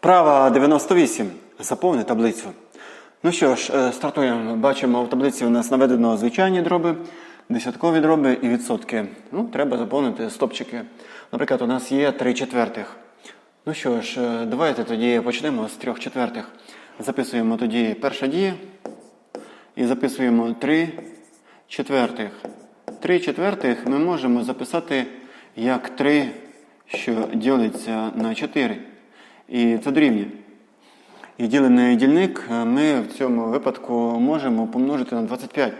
Вправа 98. Заповни таблицю. Ну що ж, е, стартуємо. Бачимо, в таблиці у нас наведено звичайні дроби, десяткові дроби і відсотки. Ну, треба заповнити стопчики. Наприклад, у нас є 3 четвертих. Ну що ж, е, давайте тоді почнемо з 3 четвертих. Записуємо тоді перша дія і записуємо 3 четвертих. 3 четвертих ми можемо записати як 3, що ділиться на 4. І це дорівнює. І ділений дільник е, ми в цьому випадку можемо помножити на 25.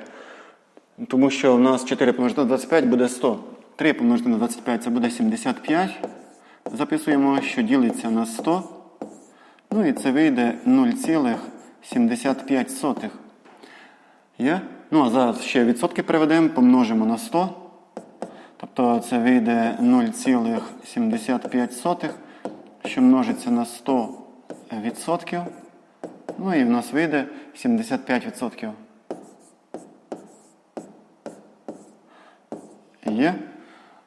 Тому що у нас 4 помножити на 25 буде 100. 3 помножити на 25 це буде 75. Записуємо, що ділиться на 100. Ну і це вийде 0,75. Є? Ну, а зараз ще відсотки приведемо, помножимо на 100. Тобто це вийде 0,75, що множиться на 100 відсотків. Ну і в нас вийде 75 відсотків. Є.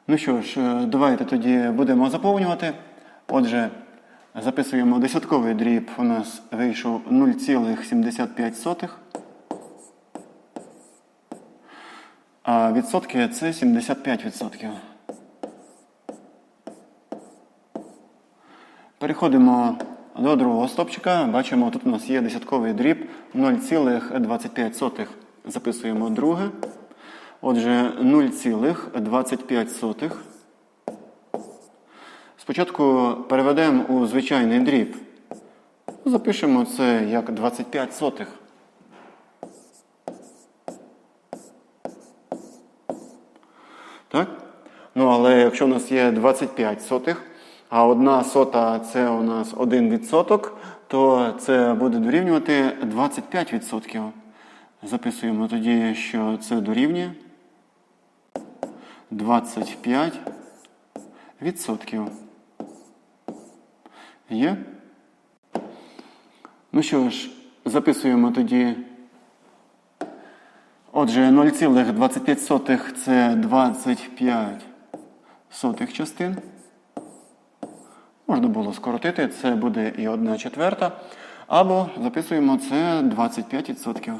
Ну що ж, е, давайте тоді будемо заповнювати. Отже, записуємо десятковий дріб. У нас вийшов 0,75. А відсотки це 75 Переходимо до другого стопчика. Бачимо, тут у нас є десятковий дріб 0,25. Записуємо друге. Отже, 0,25. Спочатку переведемо у звичайний дріб. Запишемо це як 25 сотих. Так? Ну, але якщо у нас є 25 сотих, а одна сота це у нас 1 відсоток, то це буде дорівнювати 25 відсотків. Записуємо тоді, що це дорівнює 25 відсотків. Є? Ну що ж, записуємо тоді. Отже, 0,25 це 25 сотих частин. Можна було скоротити, це буде і 1 четверта. Або записуємо це 25%.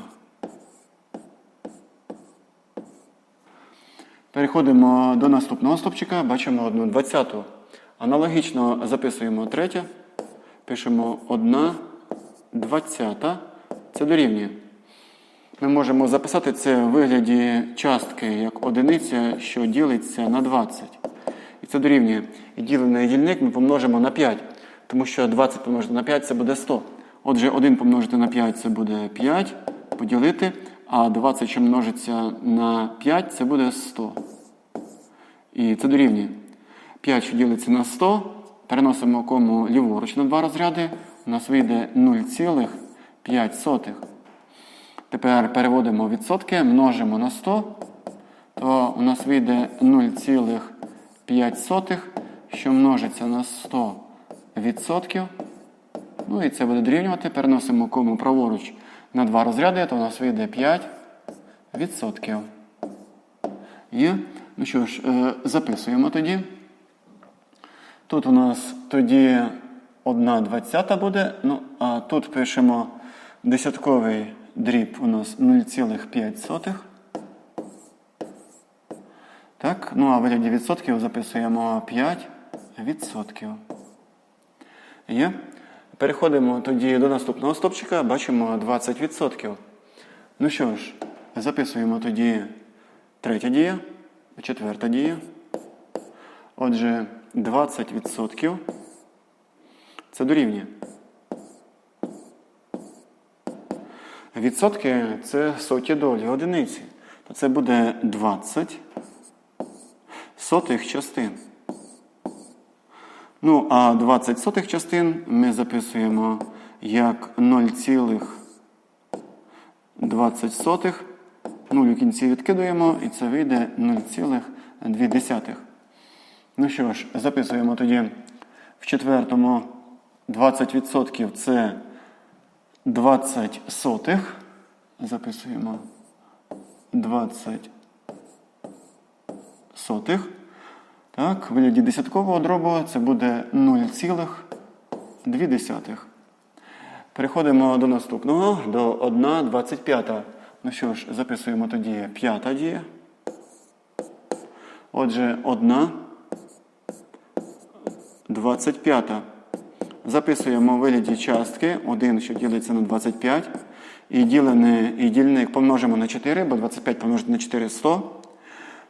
Переходимо до наступного стопчика, бачимо 1 двадцяту. Аналогічно записуємо третє. Пишемо 1 двадцята. Це дорівнює. Ми можемо записати це в вигляді частки як одиниця, що ділиться на 20. І це дорівнює. І ділений дільник ми помножимо на 5. Тому що 20 помножити на 5 це буде 100. Отже, 1 помножити на 5 це буде 5. Поділити. А 20, що множиться на 5, це буде 100. І це дорівнює. 5, що ділиться на 100. Переносимо кому ліворуч на два розряди. У нас вийде 0,5. Тепер переводимо відсотки, множимо на 100, то у нас вийде 0,5, що множиться на 100 відсотків. Ну і це буде дорівнювати. Переносимо кому праворуч на два розряди, то у нас вийде 5 відсотків. Є? Ну що ж, е, записуємо тоді. Тут у нас тоді 1 двадцята буде. Ну, а тут пишемо десятковий дріб у нас 0,5. Так, ну а вигляді відсотків записуємо 5 відсотків. Є. Переходимо тоді до наступного стопчика, бачимо 20 відсотків. Ну що ж, записуємо тоді третя дія, четверта дія. Отже, 20 відсотків. Це дорівнює. Відсотки це соті долі одиниці. То це буде 20 сотих частин. Ну, а 20 сотих частин ми записуємо як 0,20 сотих. Нуль у кінці відкидуємо, і це вийде 0,2. Ну що ж, записуємо тоді в четвертому 20% це 20 сотих. Записуємо 20 сотих. Так, в вигляді десяткового дробу це буде 0,20. 2 десятих. Переходимо до наступного, до 1 25. Ну що ж, записуємо тоді п'ята дія. Отже, 1 25. Записуємо вигляді частки 1, що ділиться на 25. І, ділене, і дільник помножимо на 4, бо 25 помножити на 4 100.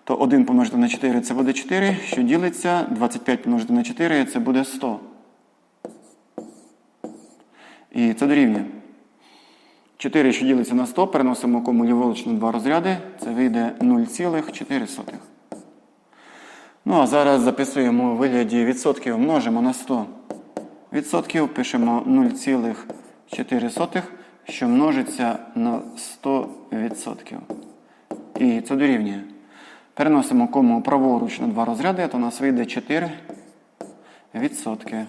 То 1 помножити на 4 це буде 4, що ділиться 25 помножити на 4 це буде 100. І це дорівнює. 4, що ділиться на 100, переносимо кому на два розряди, це вийде 0,4. Ну, а зараз записуємо у вигляді відсотків, множимо на 100. Відсотків пишемо 0,4, що множиться на 100%. І це дорівнює. Переносимо кому праворуч на два розряди, то у нас вийде 4 відсотки.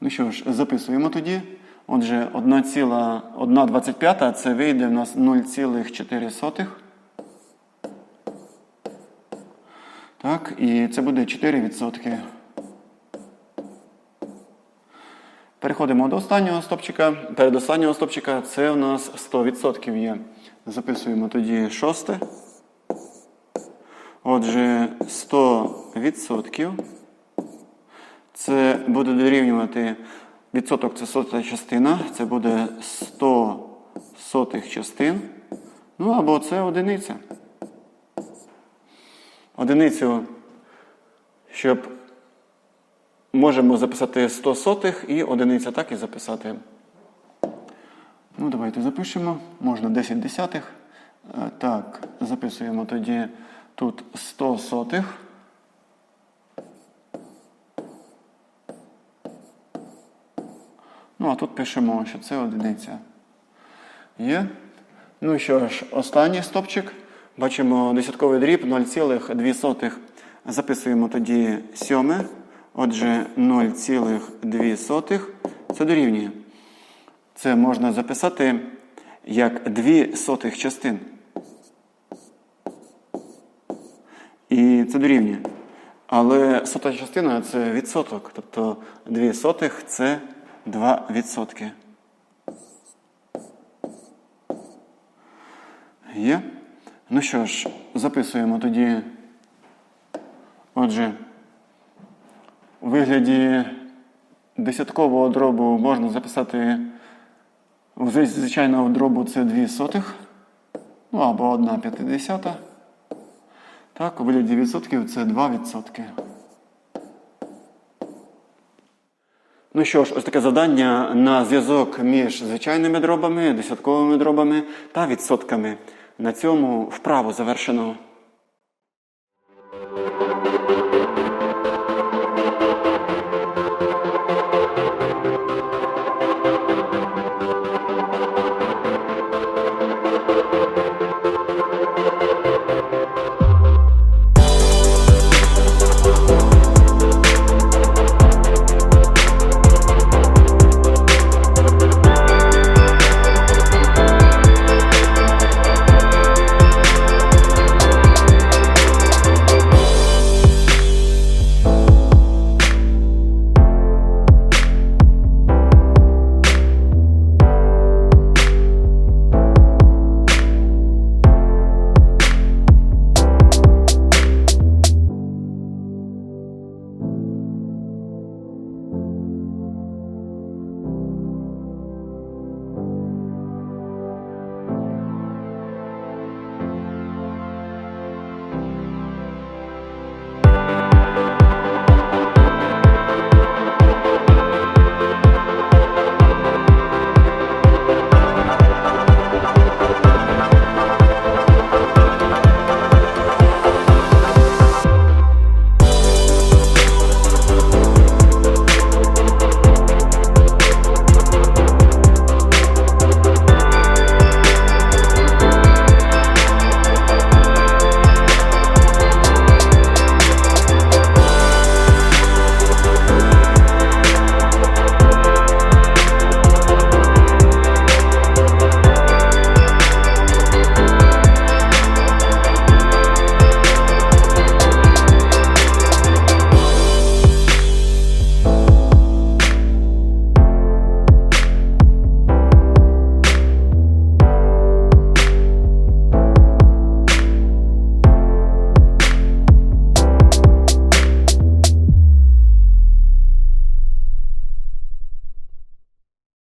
Ну що ж, записуємо тоді. Отже, 1,125 це вийде в нас 0,4. Так, і це буде 4 відсотки. Переходимо до останнього стопчика. Перед останнього стопчика це у нас 100% є. Записуємо тоді шосте. Отже, 100% це буде дорівнювати відсоток це сота частина, це буде 100 сотих частин. Ну або це одиниця. Одиницю, щоб можемо записати 100 сотих і одиниця так і записати. Ну, давайте запишемо. Можна 10 десятих. Е, Так, записуємо тоді тут 100 сотих. Ну, а тут пишемо, що це одиниця. Є. Ну що ж, останній стопчик. Бачимо десятковий дріб 0,2. Записуємо тоді сьоме. Отже, 0,2 це дорівнює. Це можна записати як 2 сотих частин. І це дорівнює. Але сота частина це відсоток. Тобто 2 сотих це 2 відсотки. Є? Ну що ж, записуємо тоді. Отже, у вигляді десяткового дробу можна записати звичайного дробу це 2 сотих. Ну або 1 п'ятидесята. Так, у вигляді відсотків це 2 відсотки. Ну що ж, ось таке завдання на зв'язок між звичайними дробами, десятковими дробами та відсотками. На цьому вправу завершено.